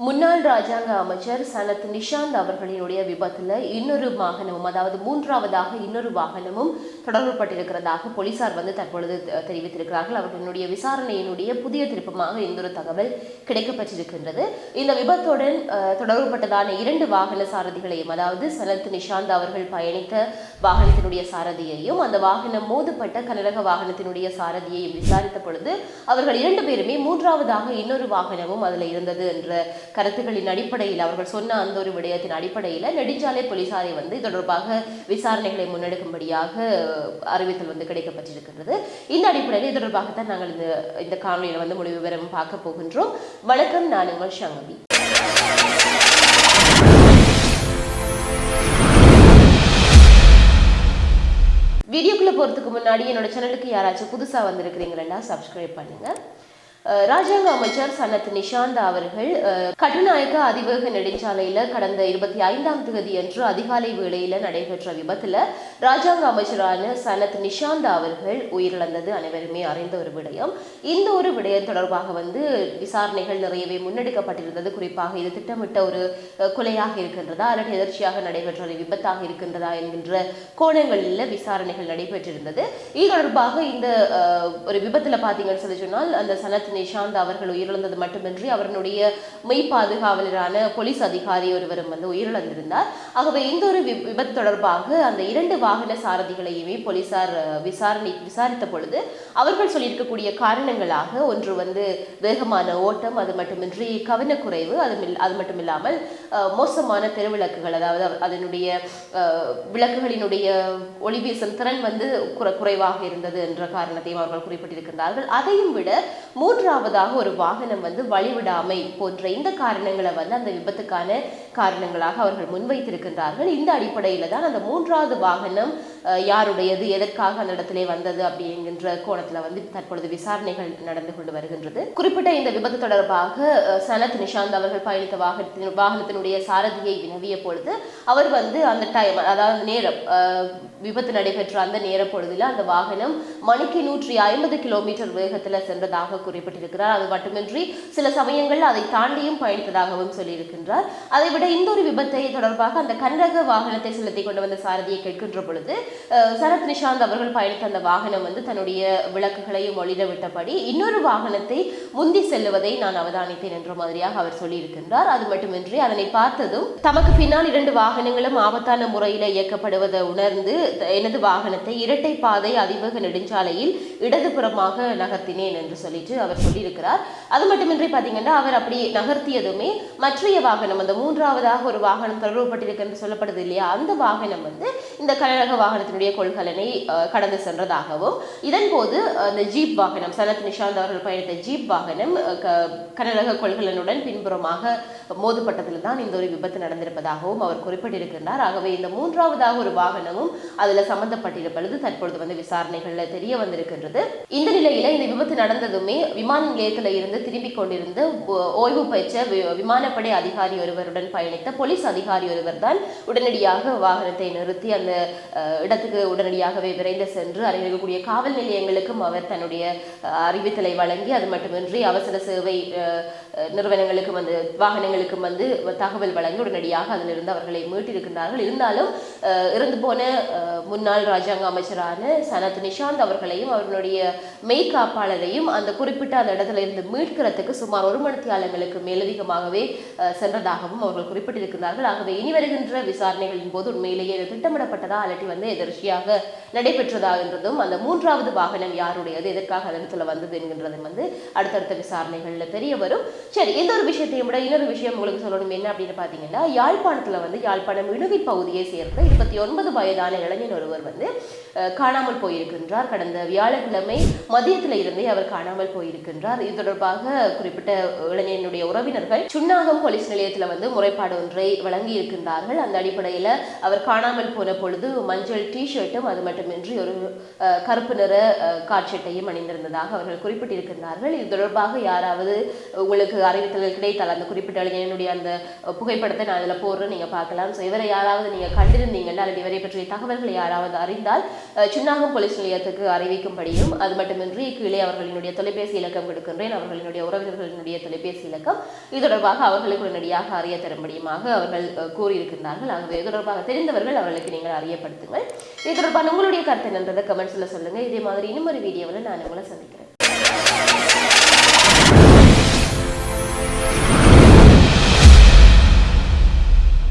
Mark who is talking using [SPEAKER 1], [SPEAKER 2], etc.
[SPEAKER 1] முன்னாள் ராஜாங்க அமைச்சர் சனத் நிஷாந்த் அவர்களினுடைய விபத்தில் இன்னொரு வாகனமும் அதாவது மூன்றாவதாக இன்னொரு வாகனமும் தொடர்புபட்டிருக்கிறதாக போலீசார் வந்து தற்பொழுது தெ- தெரிவித்திருக்கிறார்கள். அவர்களினுடைய விசாரணையினுடைய புதிய திருப்பமாக இந்த ஒரு தகவல் கிடைக்கப்பட்டிருக்கின்றது. இந்த விபத்துடன் தொடர்புபட்டதான இரண்டு வாகன சாரதிகளையும் அதாவது சனத் நிஷாந்த் அவர்கள் பயணித்த வாகனத்தினுடைய சாரதியையும் அந்த வாகனம் மோதப்பட்ட கனரக வாகனத்தினுடைய சாரதியையும் விசாரித்த பொழுது அவர்கள் இரண்டு பேருமே மூன்றாவதாக இன்னொரு வாகனமும் அதில் இருந்தது என்ற கருத்துக்களின் அடிப்படையில் அவர்கள் சொன்ன அந்த ஒரு விடயத்தின் அடிப்படையில் நெடுஞ்சாலை போலீசாரை வந்து இது தொடர்பாக விசாரணைகளை முன்னெடுக்கும்படியாக அறிவித்தல் வந்து கிடைக்கப்பட்டிருக்கின்றது. இந்த அடிப்படையில் இது தொடர்பாகத்தான் நாங்கள் இந்த இந்த காணொலியில் வந்து முழு விவரம் பார்க்க போகின்றோம். வணக்கம் நான் உங்கள் சங்கவி வீடியோக்குள்ளே போகிறதுக்கு முன்னாடி என்னோட சேனலுக்கு யாராச்சும் புதுசாக வந்திருக்கிறீங்களா சப்ஸ்கிரைப் பண்ணுங்கள் ராஜாங்க அமைச்சர் சனத் நிஷாந்தா அவர்கள் கட்டுநாயக்க அதிவேக நெடுஞ்சாலையில கடந்த இருபத்தி ஐந்தாம் தேதி அன்று அதிகாலை வேளையில நடைபெற்ற விபத்துல ராஜாங்க அமைச்சரான சனத் நிஷாந்தா அவர்கள் உயிரிழந்தது அனைவருமே அறிந்த ஒரு விடயம். இந்த ஒரு விடயம் தொடர்பாக வந்து விசாரணைகள் நிறையவே முன்னெடுக்கப்பட்டிருந்தது. குறிப்பாக இது திட்டமிட்ட ஒரு கொலையாக இருக்கின்றதா அல்லது எதிர்ச்சியாக நடைபெற்ற ஒரு விபத்தாக இருக்கின்றதா என்கின்ற கோணங்களில் விசாரணைகள் நடைபெற்றிருந்தது. இது தொடர்பாக இந்த ஒரு விபத்துல பாத்தீங்கன்னு சொல்லி சொன்னால் அந்த சனத் நிஷாந்த் அவர்கள் உயிரிழந்தது மட்டுமின்றி அவருடைய மெய் பாதுகாவலரான போலீஸ் அதிகாரி ஒருவரும் வந்து உயிரிழந்திருந்தார். ஆகவே இந்த ஒரு வி- விபத்து தொடர்பாக அந்த இரண்டு வாகன சாரதிகளையுமே போலீசார் விசாரணை விசாரித்த பொழுது அவர்கள் சொல்லியிருக்கக்கூடிய காரணங்களாக ஒன்று வந்து வேகமான ஓட்டம் அது மட்டுமின்றி கவனக்குறைவு அது அது மட்டுமில்லாமல் மோசமான தெருவிளக்குகள் அதாவது அதனுடைய விளக்குகளினுடைய ஒளிவீசல் திறன் வந்து குறை- குறைவாக இருந்தது என்ற காரணத்தையும் அவர்கள் குறிப்பிட்டிருக்கின்றார்கள். அதையும் விட மூன்றாவதாக ஒரு வாகனம் வந்து வழிவிடாமை போன்ற இந்த காரணங்களை வந்து அந்த விபத்துக்கான காரணங்களாக அவர்கள் முன்வைத்திருக்கின்றார்கள். இந்த அடிப்படையில் தான் அந்த மூன்றாவது வாகனம் யாருடையது எதற்காக அந்த இடத்திலே வந்தது அப்படிங்கின்ற கோணத்துல வந்து தற்பொழுது விசாரணைகள் நடந்து கொண்டு வருகின்றது. குறிப்பிட்ட இந்த விபத்து தொடர்பாக சனத் நிஷாந்த் அவர்கள் பயணித்த வாகனத்தின் வாகனத்தினுடைய சாரதியை வினவிய பொழுது அவர் வந்து அந்த டைம் அதாவது நேரம் விபத்து நடைபெற்ற அந்த நேர பொழுதுல அந்த வாகனம் மணிக்கு நூற்றி ஐம்பது கிலோமீட்டர் வேகத்துல சென்றதாக குறிப்பிட்டிருக்கிறார். அது மட்டுமின்றி சில சமயங்கள் அதை தாண்டியும் பயணித்ததாகவும் சொல்லியிருக்கின்றார். அதை விட இந்த ஒரு விபத்தை தொடர்பாக அந்த கனரக வாகனத்தை செலுத்தி கொண்டு வந்த சாரதியை கேட்கின்ற பொழுது சரத் நிஷாந்த் அவர்கள் பயணித்த அந்த வாகனம் வந்து தன்னுடைய விளக்குகளையும் ஒளிர விட்டபடி இன்னொரு வாகனத்தை முந்தி செல்லுவதை நான் அவதானித்தேன் என்ற மாதிரியாக அவர் சொல்லியிருக்கின்றார். அது மட்டுமின்றி அதனை பார்த்ததும் தமக்கு பின்னால் இரண்டு வாகனங்களும் ஆபத்தான முறையில் இயக்கப்படுவதை உணர்ந்து எனது வாகனத்தை இரட்டை பாதை அதிவேக நெடுஞ்சாலையில் இடதுபுறமாக நகர்த்தினேன் என்று சொல்லிட்டு அவர் சொல்லியிருக்கிறார். அது மட்டுமின்றி பார்த்தீங்கன்னா அவர் அப்படி நகர்த்தியதுமே மற்றைய வாகனம் அந்த மூன்றாவதாக ஒரு வாகனம் தொடர்புபட்டிருக்கு என்று சொல்லப்படுது இல்லையா? அந்த வாகனம் வந்து இந்த கனரக வாகனத்தினுடைய கொள்கலனை கடந்து சென்றதாகவும் இதன் போது அந்த ஜீப் வாகனம் சனத் நிஷாந்த் அவர்கள் பயணித்த ஜீப் வாகனம் கனரக கொள்கலனுடன் பின்புறமாக மோதப்பட்டதில் தான் இந்த ஒரு விபத்து நடந்திருப்பதாகவும் அவர் குறிப்பிட்டிருக்கின்றார். ஆகவே இந்த மூன்றாவதாக ஒரு வாகனமும் அதுல சம்பந்தப்பட்டிருப்பது தற்பொழுது வந்து விசாரணைகள்ல தெரிய வந்திருக்கின்றது. இந்த நிலையில இந்த விபத்து நடந்ததுமே விமான நிலையத்தில் இருந்து திரும்பிக் கொண்டிருந்த ஓய்வு பெற்ற விமானப்படை அதிகாரி ஒருவருடன் பயணித்த போலீஸ் அதிகாரி ஒருவர் தான் உடனடியாக வாகனத்தை நிறுத்தி அந்த இடத்துக்கு உடனடியாகவே விரைந்து சென்று அருகில் இருக்கக்கூடிய காவல் நிலையங்களுக்கும் அவர் தன்னுடைய அறிவித்தலை வழங்கி அது மட்டுமின்றி அவசர சேவை நிறுவனங்களுக்கும் வந்து வாகனங்களுக்கும் வந்து தகவல் வழங்கி உடனடியாக அதிலிருந்து அவர்களை மீட்டிருக்கின்றார்கள். இருந்தாலும் இறந்து போன முன்னாள் ராஜாங்க அமைச்சரான சனத் நிஷாந்த் அவர்களையும் அவர்களுடைய மெய்காப்பாளரையும் அந்த குறிப்பிட்ட அந்த இடத்துல இருந்து மீட்கிறதுக்கு சுமார் ஒரு மணித்தியாலங்களுக்கு மேலதிகமாகவே சென்றதாகவும் அவர்கள் குறிப்பிட்டிருக்கிறார்கள் ஆகவே இனி வருகின்ற விசாரணைகளின் போது உண்மையிலேயே திட்டமிடப்பட்டதா அல்லட்டி வந்து எதிர்ச்சியாக நடைபெற்றதா என்றதும் அந்த மூன்றாவது வாகனம் யாருடையது எதற்காக அந்த இடத்துல வந்தது என்கின்றதும் வந்து அடுத்தடுத்த விசாரணைகளில் தெரிய வரும். சரி இந்த ஒரு விஷயத்தையும் விட இன்னொரு விஷயம் உங்களுக்கு சொல்லணும் என்ன அப்படின்னு பார்த்தீங்கன்னா யாழ்ப்பாணத்தில் வந்து யாழ்ப்பாணம் இணுவி பகுதியை சேர்ந்த இருபத்தி ஒன்பது வயதான இளைஞன் ஒருவர் வந்து காணாமல் போயிருக்கின்றார். கடந்த வியாழக்கிழமை மதியத்தில் இருந்தே அவர் காணாமல் போயிருக்கின்றார். இது தொடர்பாக குறிப்பிட்ட இளைஞனுடைய உறவினர்கள் சுண்ணாகம் போலீஸ் நிலையத்தில் வந்து முறைப்பாடு ஒன்றை வழங்கி இருக்கின்றார்கள் அந்த அடிப்படையில் அவர் காணாமல் போன பொழுது மஞ்சள் டிஷர்ட்டும் அது மட்டும் மட்டுமின்றி ஒரு கருப்பு நிற அஹ், காட்சட்டையும் அணிந்திருந்ததாக அவர்கள் குறிப்பிட்டிருக்கின்றார்கள். இது தொடர்பாக யாராவது உங்களுக்கு அறிவித்தல்கள் கிடைத்தால் அந்த குறிப்பிட்ட இளைஞனுடைய அந்த புகைப்படத்தை நான் அதில் போடுறேன் நீங்கள் பார்க்கலாம். ஸோ இவரை யாராவது நீங்கள் கண்டிருந்தீங்கன்னா அல்லது இவரை பற்றிய தகவல்களை யாராவது அறிந்தால் அஹ், போலீஸ் நிலையத்துக்கு அறிவிக்கும்படியும் அது மட்டுமின்றி கீழே அவர்களினுடைய தொலைபேசி இலக்கம் கொடுக்கின்றேன். அவர்களினுடைய உறவினர்களினுடைய தொலைபேசி இலக்கம். இது தொடர்பாக அவர்களுக்கு உடனடியாக அறிய தரும்படியுமாக அவர்கள் கூறியிருக்கின்றார்கள். ஆகவே இது தொடர்பாக தெரிந்தவர்கள் அவர்களுக்கு நீங்கள் அறியப்படுத்துங்கள். இது தொடர்பான உங்களுடைய உங்களுடைய கருத்து என்னன்றதை கமெண்ட்ஸில் சொல்லுங்கள் இதே மாதிரி இன்னும் ஒரு வீடியோவில் நான் உங்களை சந்திக்கிறேன்.